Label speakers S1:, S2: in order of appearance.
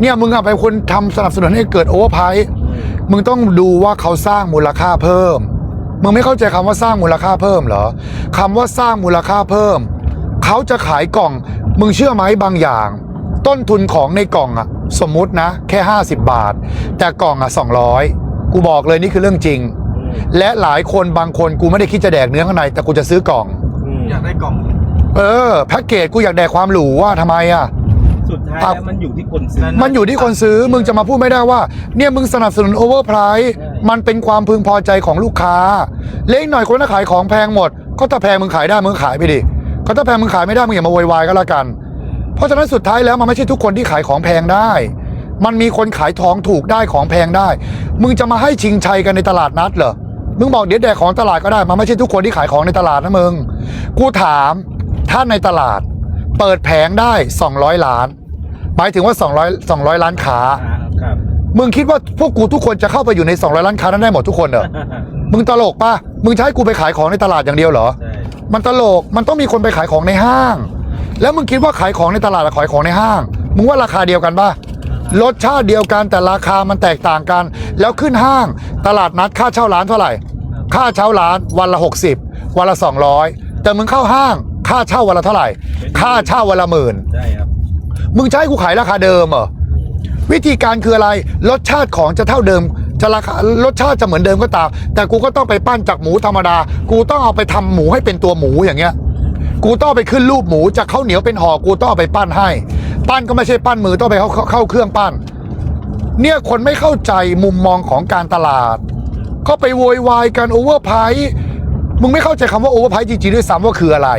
S1: เนี่ยมึงอะเป็นคนทำสนับสนุนให้เกิดโอเวอร์ไพร์มึงต้องดูว่าเขาสร้างมูลค่าเพิ่ม มึงไม่เข้าใจคำว่าสร้างมูลค่าเพิ่มเหรอคำว่าสร้างมูลค่าเพิ่ม เขาจะขายกล่อง มึงเชื่อไหมบางอย่าง ต้นทุนของในกล่องอะสมมุตินะ แค่ 50 บาท แต่กล่องอะ200 กูบอกเลยนี่คือเรื่องจริง และหลายคนบางคนกูไม่ได้คิดจะแดกเนื้อข้างในแต่กูจะซื้อกล่อง
S2: อยากได้กล่อง
S1: เออแพ็กเกจกูอยากแดกความหรูว่าทำไมอะ
S3: สุดท้าย
S1: ครับ
S3: แล้วมันอยู่ที่คนซื้อ
S1: มันอยู่ที่คนซื้อมึงจะมาพูดไม่ได้ว่า เนี่ยมึงสนับสนุนโอเวอร์ไพรส์มันเป็นความพึงพอใจของลูกค้า เล็กหน่อยคนถ้าขายของแพงหมด ก็ถ้าแพงมึงขายได้มึงขายไปดิก็ถ้าแพงมึงขายไม่ได้มึงอย่ามาโวยวายก็แล้วกัน เพราะฉะนั้นสุดท้ายแล้วมันไม่ใช่ทุกคนที่ขายของแพงได้ มันมีคนขายทองถูกได้ของแพงได้ มึงจะมาให้ชิงชัยกันในตลาดนัดเหรอมึงบอกเดี๋ยวแดกของตลาดก็ได้มันไม่ใช่ทุกคนที่ขายของในตลาดนะมึงกูถามถ้าในตลาด เปิดแผงได้ 200 ล้าน หมายถึงว่า 200 200 ล้านค้า
S3: ครับ
S1: มึงคิดว่าพวกกูทุกคนจะเข้าไปอยู่ใน 200 ล้านค้านั้นได้หมดทุกคนเหรอ มึงตลกปะมึงจะให้กูไปขายของในตลาดอย่างเดียวเหรอ
S3: ใช่
S1: มันตลก มันต้องมีคนไปขายของในห้าง แล้วมึงคิดว่าขายของในตลาดกับขายของในห้าง มึงว่าราคาเดียวกันปะรสชาติเดียวกันแต่ราคามันแตกต่างกัน แล้วขึ้นห้าง ตลาดนัดค่าเช่าร้านเท่าไหร่ ค่าเช่าร้านวันละ 60 วันละ 200 แต่มึงเข้าห้าง ค่าเช่าวันละเท่าไหร่ ค่าเช่าวันละหมื่น
S3: ใช่ครับ
S1: มึงจะให้กูขายราคาเดิมเหรอวิธีการคืออะไรรสชาติของจะเท่าเดิม จะราคารสชาติจะเหมือนเดิมก็ตาม แต่กูก็ต้องไปปั้นจากหมูธรรมดา กูต้องเอาไปทำหมูให้เป็นตัวหมูอย่างเงี้ย กูต้องเอาไปขึ้นรูปหมูจากข้าวเหนียวเป็นห่อกูต้องเอาไปปั้นให้ ปั้นก็ไม่ใช่ปั้นมือต้องไปเข้าเข้าเข้าเครื่องปั้น เนี่ยคนไม่เข้าใจมุมมองของการตลาด ก็ไปโวยวายกันโอเวอร์ไพรส์มึงไม่เข้าใจคำว่าโอเวอร์ไพรส์จริงๆด้วยซ้ำว่าคืออะไร